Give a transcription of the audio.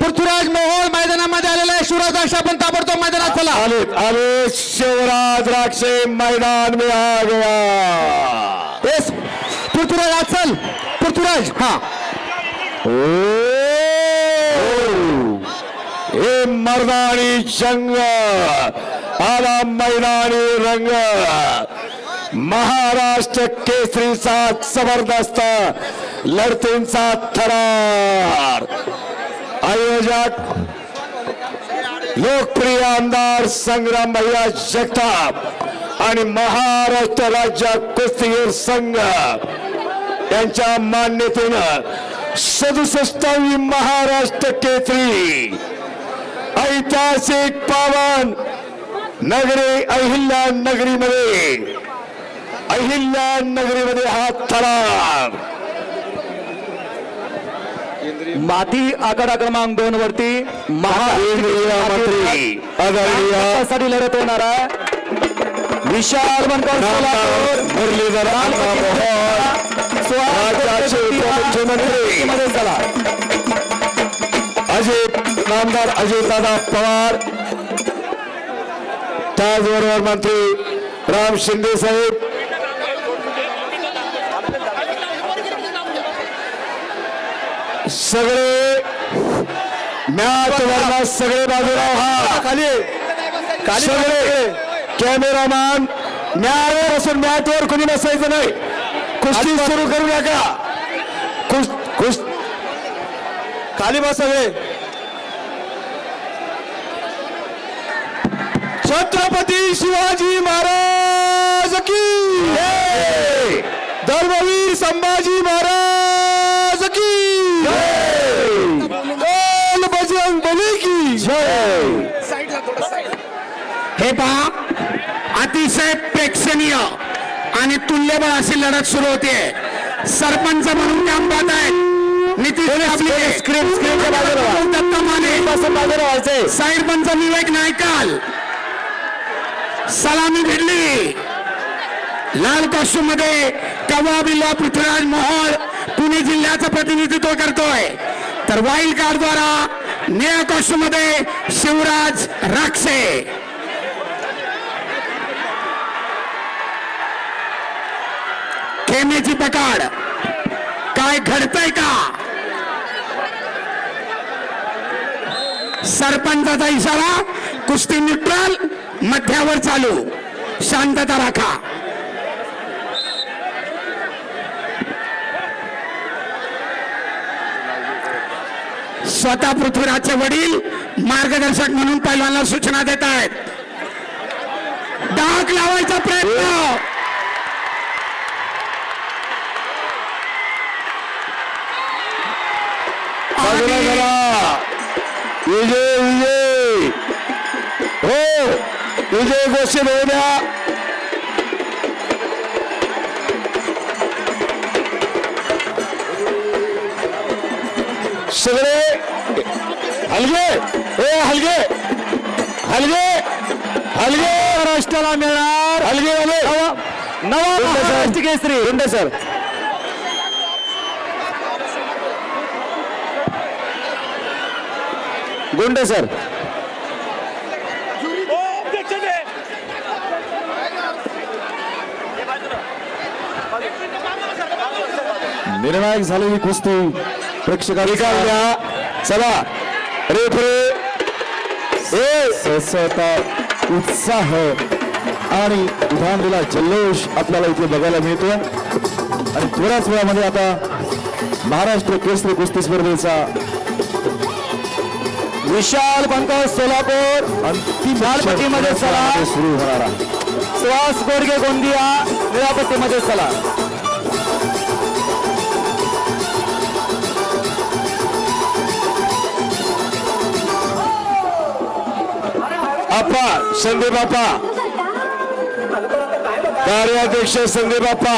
पृथ्वीराज मोहोळ मैदानामध्ये आलेला आहे. शिवराज राक्ष आपण ताबडतोब मैदानात चला. आले आले शिवराज राक्षे मैदान में आ गया. येस पृथ्वीराज आज चल पृथ्वीराज हा. हे मर्दानी जंग. आला मैदानी रंग. महाराष्ट्र केसरीचा जबरदस्त लढतींचा थरार. आयोजक लोकप्रिय आमदार संग्राम भैया जगताप आणि महाराष्ट्र राज्य कुस्तीगीर संघ यांच्या मान्यतेनं सदुसष्टावी महाराष्ट्र केसरी ऐतिहासिक पावन नगरी अहिल्या नगरीमध्ये अहिल्या नगरीमध्ये हा थरार माती आकडा क्रमांक दोन वरती केंद्रीय मंत्री आदरणीयसाठी लढत होणार आहे. विशाल बनकर नामदार मुरलीधरमध्ये चला. अजित नामदार अजितदादा पवार. त्याचबरोबर मंत्री राम शिंदे साहेब. सगळे मॅच वरला सगळे बाजूला हा खाली. सगळे कॅमेरामॅन मॅच असून मॅचवर कोणी बसायचं नाही. कुस्ती सुरू करू नका. कुस कुस खाली बसावे छत्रपती शिवाजी महाराज की. धर्मवीर संभाजी महाराज की. बोल बजरंग बली की जय हे पहा अतिशय प्रेक्षणीय आणि तुल्यबळ अशी लढत सुरू होते. सरपंच म्हणून काम पाहत आहेत. पंच विवेक नायकाल. सलामी भिडली. लाल कॉस्ट्यूममध्ये कवा बिल्ला पृथ्वीराज मोहोळ. पुणे जिल्ह्याचं प्रतिनिधित्व करतोय. तर वाईल्ड कार्ड द्वारा निळ्या कॉस्ट्यूममध्ये शिवराज राक्षे. खेमेची पकाड. काय घडतंय का? सरपंचाचा इशारा कुस्ती न्यूट्रल मध्यावर चालू. शांतता राखा. स्वतः पृथ्वीराजचे वडील मार्गदर्शक म्हणून पैलवानला सूचना देत आहेत डाक लावायचा प्रयत्न. विजय विजय. हो विजय गोष्टी होऊ द्या. सगळे हलगे! ए हलगे! हलगे! हलगे! महाराष्ट्राला मिळणार हलगे वाले नवा महाराष्ट्र केसरी. गुंडे सर. गुंडे सर. निर्णायक झालेली कुस्ती. प्रेक्षका निकाल द्या. चला. रेफरे. स्वच्छता उत्साह आणि विधानलेला जल्लोष आपल्याला इथे बघायला मिळतो. आणि थोड्याच वेळामध्ये आता महाराष्ट्र केसरी कुस्ती स्पर्धेचा विशाल पंकज सोलापूर. अंतिम लालपट्टीमध्ये चला. सुरू होणारा श्वास गोडगे गोंदिया. निळापट्टीमध्ये चला. आप्पा संदीप आप्पा कार्याध्यक्ष संदीप आप्पा